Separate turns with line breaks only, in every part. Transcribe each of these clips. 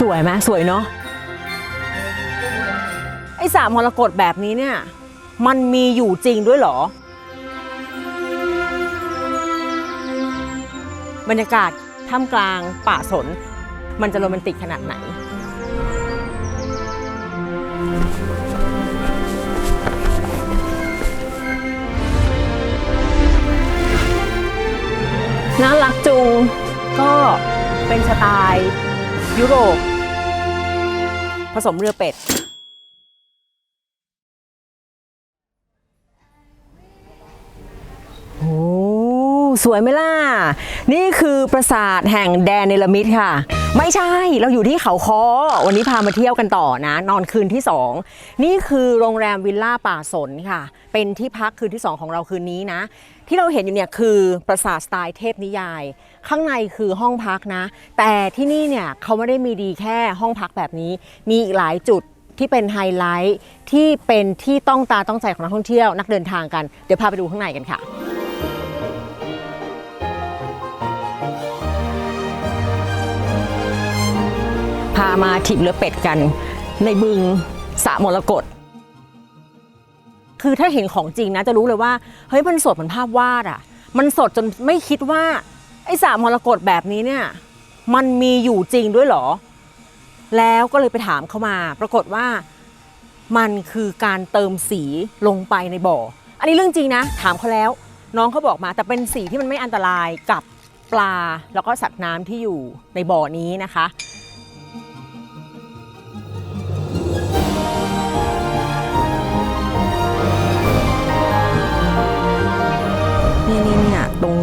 สวยไหมสวยเนาะไอ้สามมรกตแบบนี้เนี่ย มันมีอยู่จริงด้วยเหรอ บรรยากาศท่ามกลางป่าสน มันจะโรแมนติกขนาดไหน น่ารักจุง ก็เป็นสไตล์ยุโรป ผสมเรือเป็ด สวยไหมล่ะ นี่คือปราสาทแห่งแดนเนลมิดค่ะ ไม่ใช่เราอยู่ที่เขาคอ วันนี้พามาเที่ยวกันต่อนะ นอนคืนที่ 2 นี่คือโรงแรมวิลล่าป่าสนค่ะ เป็นที่พักคืนที่ 2 ของเราคืนนี้นะ ที่เราเห็นอยู่เนี่ยคือปราสาทสไตล์เทพนิยาย ข้างในคือห้องพักนะ แต่ที่นี่เนี่ยเขาไม่ได้มีดีแค่ห้องพักแบบนี้ มีอีกหลายจุดที่เป็นไฮไลท์ที่เป็นที่ต้องตาต้องใจของนักท่องเที่ยวนักเดินทางกัน เดี๋ยวพาไปดูข้างในกันค่ะามาถิบเรือเป็ดกัน ในบึงสะมรกตคือถ้าเห็นของจริงนะจะรู้เลยว่าเฮ้ยมันสดเหมือนภาพวาดอะ มันสดจนไม่คิดว่า ไอ้สระมรกตแบบนี้เนี่ย มันมีอยู่จริงด้วยเหรอ แล้วก็เลยไปถามเขามา ปรากฏว่ามันคือการเติมสีลงไปในบ่อ อันนี้เรื่องจริงนะ ถามเขาแล้ว น้องเขาบอกมาแต่เป็นสีที่มันไม่อันตรายกับปลาแล้วก็สัตว์น้ำที่อยู่ในบ่อนี้นะคะ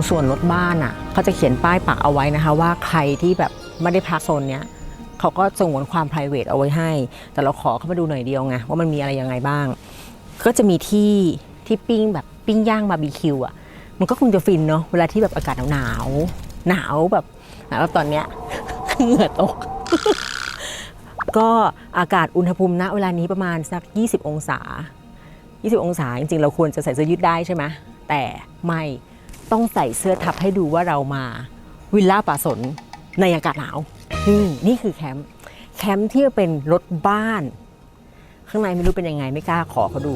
ส่วนรถบ้านอะเขาจะเขียนป้ายปักเอาไว้นะคะ ว่าใครที่แบบไม่ได้พักโซนเนี้ยเขาก็สงวนความ p r i v a t เอาไว้ให้ แต่เราขอเข้ามาดูหน่อยเดียวไงว่ามันมีอะไรยังไงบ้าง ก็จะมีที่ที่ปิ้งแบบปิ้งย่างบาร์บีคิวอะมันก็คงจะฟินเนาะเวลาที่แบบอากาศหนาวหนาวแบบหนาวแบบตอนเนี้ยเหงื่อตกก็อากาศอุณหภูมิณเวลานี้ประมาณสัก 20 องศา 20 องศาจริงๆ เราควรจะใส่เสื้อยืดได้ใช่ไหมแต่ไม่ ต้องใส่เสื้อทับให้ดูว่าเรามาวิลล่าป่าสนในอากาศหนาวนี่นี่คือแคมป์แคมป์ที่เป็นรถบ้าน ข้างในไม่รู้เป็นยังไงไม่กล้าขอเขาดู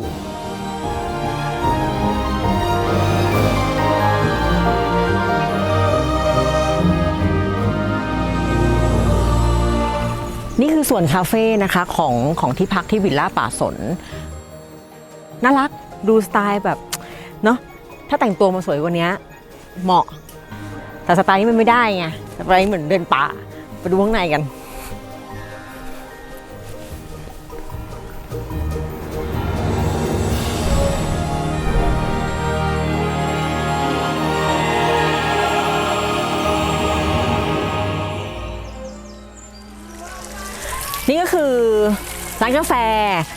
นี่คือส่วนคาเฟ่นะคะของของที่พักที่วิลล่าป่าสน น่ารักดูสไตล์แบบเนาะ ถ้าแต่งตัวมาสวยกว่านี้เหมาะ แต่สไตล์นี้มันไม่ได้ไงสไตล์เหมือนเดินป่าไปดูข้างในกันนี่ก็คือ ร้านกาแฟ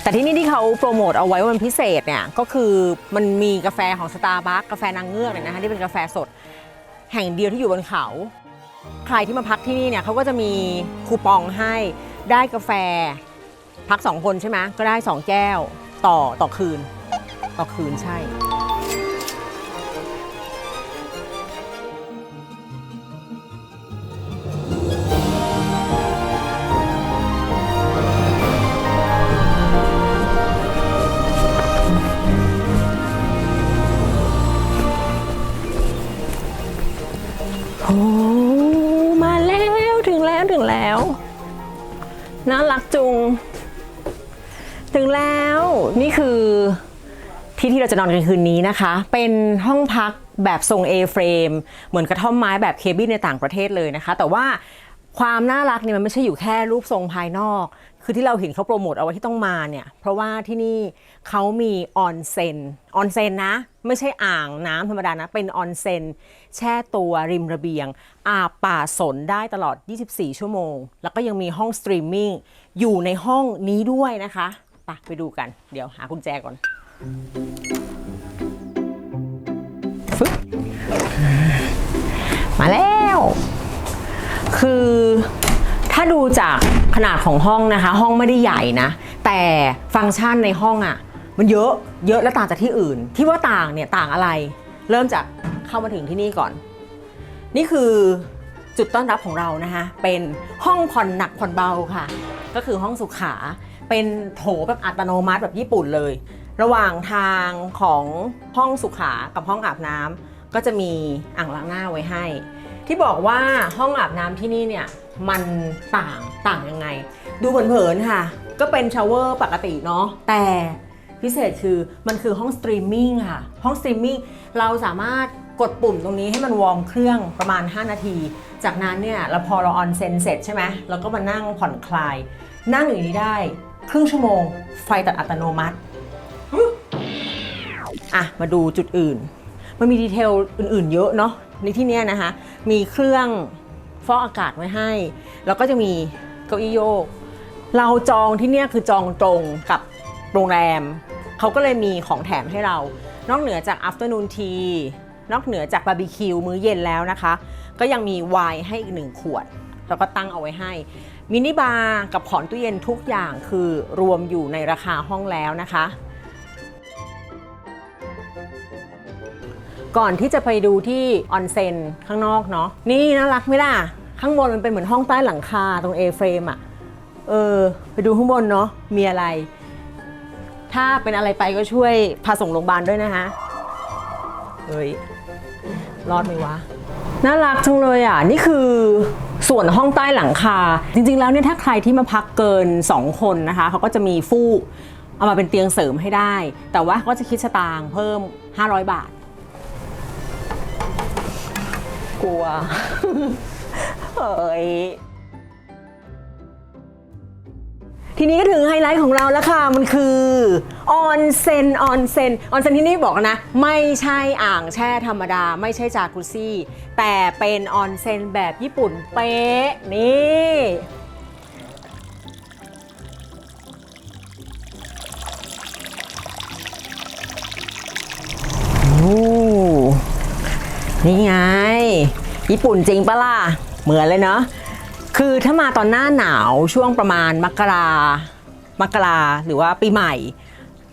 แต่ที่นี่ที่เขาโปรโมทเอาไว้ว่ามันพิเศษเนี่ยก็คือมันมีกาแฟของสตาร์บัคกาแฟนางเงือกเนี่ยนะคะที่เป็นกาแฟสด แห่งเดียวที่อยู่บนเขา ใครที่มาพักที่นี่เนี่ยเขาก็จะมีคูปองให้ได้กาแฟ พักสองคนใช่ไหมก็ได้สองแก้วต่อต่อคืน ต่อคืนใช่ แล้ว นี่คือที่ที่เราจะนอนกันคืนนี้นะคะ เป็นห้องพักแบบทรง A frame เหมือนกระท่อมไม้แบบเคบินในต่างประเทศเลยนะคะ แต่ว่าความน่ารักเนี่ยมันไม่ใช่อยู่แค่รูปทรงภายนอก คือที่เราเห็นเขาโปรโมทเอาไว้ที่ต้องมาเนี่ย เพราะว่าที่นี่เขามีออนเซนออนเซนนะ ไม่ใช่อ่างน้ำธรรมดานะ เป็นออนเซนแช่ตัวริมระเบียง อาบป่าสนได้ตลอด 24 ชั่วโมง แล้วก็ยังมีห้องสตรีมมิ่งอยู่ในห้องนี้ด้วยนะคะ ไปไปดูกัน เดี๋ยวหากุญแจก่อนฟึบมาแล้ว คือถ้าดูจากขนาดของห้องนะคะ ห้องไม่ได้ใหญ่นะ แต่ฟังก์ชันในห้องอะ่ะ มันเยอะเยอะและต่างจากที่อื่น ที่ว่าต่างเนี่ยต่างอะไร เริ่มจากเข้ามาถึงที่นี่ก่อน นี่คือจุดต้อนรับของเรานะคะ เป็นห้องผ่อนหนักผ่อนเบาค่ะ ก็คือห้องสุขา เป็นโถแบบอัตโนมัติแบบญี่ปุ่นเลย ระหว่างทางของห้องสุขากับห้องอาบน้ำก็จะมีอ่างล้างหน้าไว้ให้ ที่บอกว่าห้องอาบน้ำที่นี่เนี่ยมันต่างต่างยังไง ดูเผินๆค่ะ ก็เป็นชาวเวอร์ปกติเนาะแต่พิเศษคือมันคือห้องสตรีมมิ่งค่ะ ห้องสตรีมมิ่งเราสามารถกดปุ่มตรงนี้ให้มันวอร์มเครื่องประมาณ 5 นาที จากนั้นเนี่ยเราพอเราออนเซนเสร็จใช่ไหมเราก็มานั่งผ่อนคลาย นั่งอย่างนี้ได้ ครึ่งชั่วโมง ไฟตัดอัตโนมัติอะมาดูจุดอื่น มันมีดีเทลอื่นๆ เยอะเนาะในที่นี้นะคะ มีเครื่องฟอกอากาศไว้ให้ แล้วก็จะมีเก้าอี้โยก เราจองที่นี่คือจองตรงกับโรงแรม เขาก็เลยมีของแถมให้เรา นอกเหนือจาก afternoon tea นอกเหนือจากบาร์บีคิวมื้อเย็นแล้วนะคะ ก็ยังมีไวน์ให้อีกหนึ่งขวด แล้วก็ตั้งเอาไว้ให้ มินิบาร์กับขอนตู้เย็นทุกอย่างคือรวมอยู่ในราคาห้องแล้วนะคะ ก่อนที่จะไปดูที่ออนเซ็นข้างนอกเนาะนี่น่ารักไหมล่ะ ข้างบนมันเป็นเหมือนห้องใต้หลังคาตรง A frame อะเออไปดูข้างบนเนาะมีอะไร ถ้าเป็นอะไรไปก็ช่วยพาส่งโรงพยาบาลด้วยนะคะเฮ้ยรอดไหมวะ น่ารักจังเลยอะ นี่คือ ส่วนห้องใต้หลังคา จริง ๆ แล้วเนี่ยถ้าใครที่มาพักเกิน 2 คนนะคะเขาก็จะมีฟูกเอามาเป็นเตียงเสริมให้ได้ แต่ว่าก็จะคิดสตางค์เพิ่ม 500 บาท กลัว เฮ้ย ทีนี้ก็ถึงไฮไลท์ของเราแล้วค่ะ มันคือออนเซนออนเซนออนเซนที่นี่บอกนะ ไม่ใช่อ่างแช่ธรรมดา ไม่ใช่จากุซี่ แต่เป็นออนเซนแบบญี่ปุ่นเป๊ะ นี่นี่ไง ญี่ปุ่นจริงปะล่ะ เหมือนเลยเนาะ คือถ้ามาตอนหน้าหนาวช่วงประมาณมกรามกราหรือว่าปีใหม่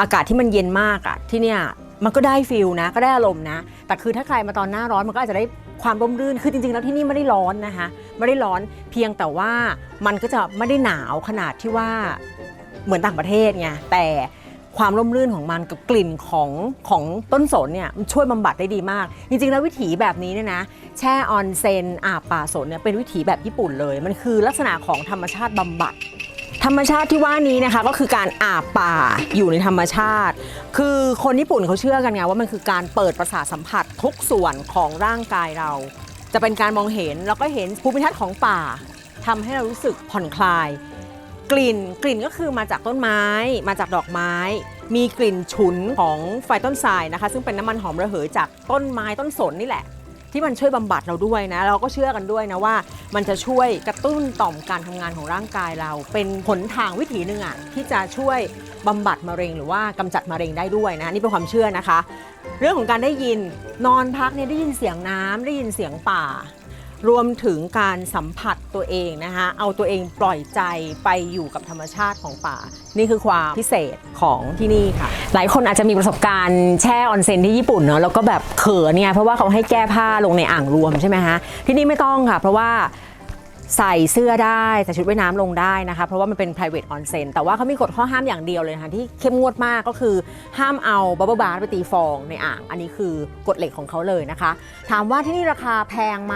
อากาศที่มันเย็นมากอะที่เนี่ยมันก็ได้ฟิลนะก็ได้อารมณ์นะ แต่คือถ้าใครมาตอนหน้าร้อนมันก็อาจจะได้ความร่มรื่นคือจริงๆแล้วที่นี่ไม่ได้ร้อนนะคะไม่ได้ร้อนเพียงแต่ว่ามันก็จะไม่ได้หนาวขนาดที่ว่าเหมือนต่างประเทศไงแต่ ความร่มรื่นของมันกับกลิ่นของของต้นสนเนี่ยมันช่วยบำบัดได้ดีมาก จริงๆ แล้ววิถีแบบนี้เนี่ยนะแช่ออนเซนอาบป่าสนเนี่ยเป็นวิถีแบบญี่ปุ่นเลย มันคือลักษณะของธรรมชาติบำบัด ธรรมชาติที่ว่านี้นะคะก็คือการอาบป่าอยู่ในธรรมชาติ คือคนญี่ปุ่นเขาเชื่อกันไงว่ามันคือการเปิดประสาทสัมผัสทุกส่วนของร่างกายเรา จะเป็นการมองเห็นแล้วก็เห็นภูมิทัศน์ของป่าทำให้เรารู้สึกผ่อนคลาย กลิ่นกลิ่นก็คือมาจากต้นไม้ มาจากดอกไม้ มีกลิ่นฉุนของไฟต้นทรายนะคะ ซึ่งเป็นน้ำมันหอมระเหยจากต้นไม้ต้นสนนี่แหละ ที่มันช่วยบำบัดเราด้วยนะ เราก็เชื่อกันด้วยนะว่า มันจะช่วยกระตุ้นต่อมการทำงานของร่างกายเรา เป็นผลทางวิถีหนึ่งอะที่จะช่วยบำบัดมะเร็งหรือว่ากำจัดมะเร็งได้ด้วยนะนี่เป็นความเชื่อนะคะ เรื่องของการได้ยินนอนพักเนี่ยได้ยินเสียงน้ำได้ยินเสียงป่า รวมถึงการสัมผัสตัวเองนะคะ เอาตัวเองปล่อยใจไปอยู่กับธรรมชาติของป่า นี่คือความพิเศษของที่นี่ค่ะ หลายคนอาจจะมีประสบการณ์แช่ออนเซ็นที่ญี่ปุ่นเนาะแล้วก็แบบเขินเนี่ยเพราะว่าเขาให้แก้ผ้าลงในอ่างรวมใช่ไหมฮะที่นี่ไม่ต้องค่ะ เพราะว่า ใส่เสื้อได้ ใส่ชุดว่ายน้ำลงได้นะคะ เพราะว่ามันเป็น private onsen แต่ว่าเขามีกฎข้อห้ามอย่างเดียวเลยนะคะที่เข้มงวดมากก็คือห้ามเอาบับเบิลบาร์ไปตีฟองในอ่าง อันนี้คือกฎเหล็กของเขาเลยนะคะ ถามว่าที่นี่ราคาแพงไหม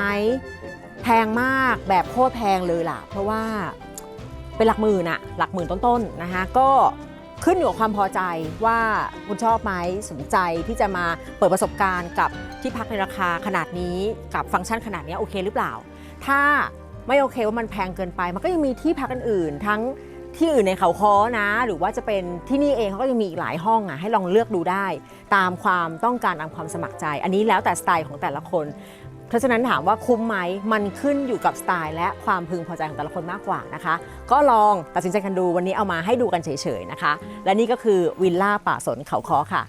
แพงมากแบบโคตรแพงเลยล่ะ เพราะว่าเป็นหลักหมื่นอะหลักหมื่นต้นๆนะคะก็ขึ้นอยู่กับความพอใจว่าคุณชอบไหมสนใจที่จะมาเปิดประสบการณ์กับที่พักในราคาขนาดนี้กับฟังก์ชันขนาดนี้โอเคหรือเปล่า ถ้า ไม่โอเคว่ามันแพงเกินไป มันก็ยังมีที่พักอื่นๆทั้งที่อื่นในเขาค้อนะ หรือว่าจะเป็นที่นี่เองเขาก็ยังมีอีกหลายห้องอะให้ลองเลือกดูได้ ตามความต้องการตามความสมัครใจ อันนี้แล้วแต่สไตล์ของแต่ละคน เพราะฉะนั้นถามว่าคุ้มไหมมันขึ้นอยู่กับสไตล์ และความพึงพอใจของแต่ละคนมากกว่านะคะ ก็ลองตัดสินใจกันดูวันนี้เอามาให้ดูกันเฉยๆนะคะ และนี่ก็คือวิลล่าป่าสนเขาค้อค่ะ